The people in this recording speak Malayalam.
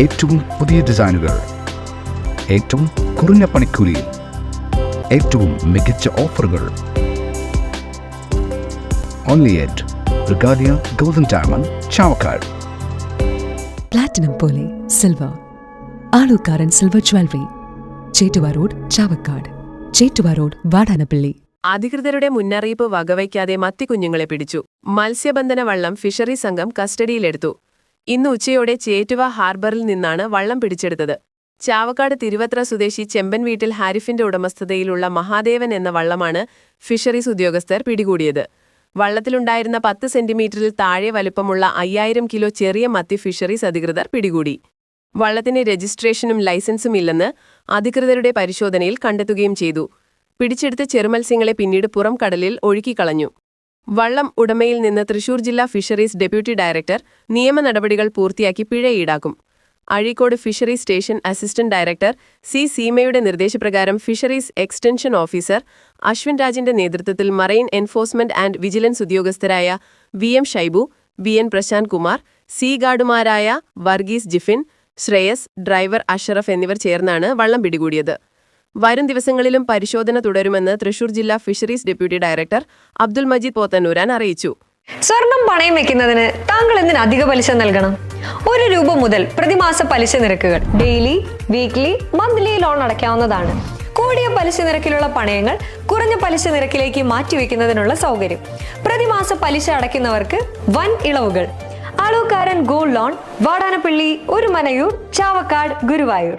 ഏറ്റവും പുതിയ ഡിസൈനുകൾ ഏറ്റവും കുറഞ്ഞ പണിക്കൂലിയിൽ ഏറ്റവും മികച്ച ഓഫറുകൾ. Only at Regalia golden diamond Chavakkad platinum പോലെ silver Alukkaran silver jewellery Chettuva road Chavakkad Chettuva road Vadanappally. അധികൃതരുടെ മുന്നറിയിപ്പ് വകവയ്ക്കാതെ മത്തി കുഞ്ഞുങ്ങളെ പിടിച്ചു. മത്സ്യബന്ധന വള്ളം ഫിഷറി സംഘം കസ്റ്റഡിയിലെടുത്തു. ഇന്ന് ഉച്ചയോടെ ചേറ്റുവ ഹാർബറിൽ നിന്നാണ് വള്ളം പിടിച്ചെടുത്തത്. ചാവക്കാട് തിരുവത്ര സ്വദേശി ചെമ്പൻ വീട്ടിൽ ഹാരിഫിന്റെ ഉടമസ്ഥതയിലുള്ള മഹാദേവൻ എന്ന വള്ളമാണ് ഫിഷറീസ് ഉദ്യോഗസ്ഥർ പിടികൂടിയത്. വള്ളത്തിലുണ്ടായിരുന്ന പത്ത് സെന്റിമീറ്ററിൽ താഴെ വലുപ്പമുള്ള അയ്യായിരം കിലോ ചെറിയ മത്തി ഫിഷറീസ് അധികൃതർ പിടികൂടി. വള്ളത്തിന് രജിസ്ട്രേഷനും ലൈസൻസും ഇല്ലെന്ന് അധികൃതരുടെ പരിശോധനയിൽ കണ്ടെത്തുകയും ചെയ്തു. പിടിച്ചെടുത്ത ചെറുമത്സ്യങ്ങളെ പിന്നീട് പുറം കടലിൽ ഒഴുക്കിക്കളഞ്ഞു വള്ളം ഉടമയിൽ നിന്ന് തൃശൂർ ജില്ലാ ഫിഷറീസ് ഡെപ്യൂട്ടി ഡയറക്ടർ നിയമ നടപടികൾ പൂർത്തിയാക്കി പിഴ ഈടാക്കും. Azhikode fisheries station assistant director C സീമയുടെ നിർദ്ദേശപ്രകാരം ഫിഷറീസ് എക്സ്റ്റൻഷൻ ഓഫീസർ അശ്വിൻ രാജിന്റെ നേതൃത്വത്തിൽ marine enforcement and vigilance ഉദ്യോഗസ്ഥരായ V M Shaibu V N Prashanth Kumar sea ഗാർഡുമാരായ Varghese Jifin Shreyas driver Ashraf എന്നിവർ ചേർന്നാണ് വള്ളം പിടികൂടിയത്. വരും ദിവസങ്ങളിലും പരിശോധന തുടരുമെന്ന് തൃശൂർ ജില്ലാ fisheries deputy director Abdul Majeed Pothannooran അറിയിച്ചു. സ്വർണം പണയം വെക്കുന്നതിന് താങ്കൾ എന്തിന് അധിക പലിശ നൽകണം? ഒരു രൂപ മുതൽ പ്രതിമാസ പലിശ നിരക്കുകൾ ഡെയിലി വീക്ക്ലി മന്ത്ലി ലോൺ അടയ്ക്കാവുന്നതാണ്. കൂടിയ പലിശ നിരക്കിലുള്ള പണയങ്ങൾ കുറഞ്ഞ പലിശ നിരക്കിലേക്ക് മാറ്റിവെക്കുന്നതിനുള്ള സൗകര്യം. പ്രതിമാസ പലിശ അടയ്ക്കുന്നവർക്ക് വൻ ഇളവുകൾ. ആളൂക്കാരൻ ഗോൾഡ് ലോൺ വാടാനപ്പള്ളി ഒരു മനയൂർ ചാവക്കാട് ഗുരുവായൂർ.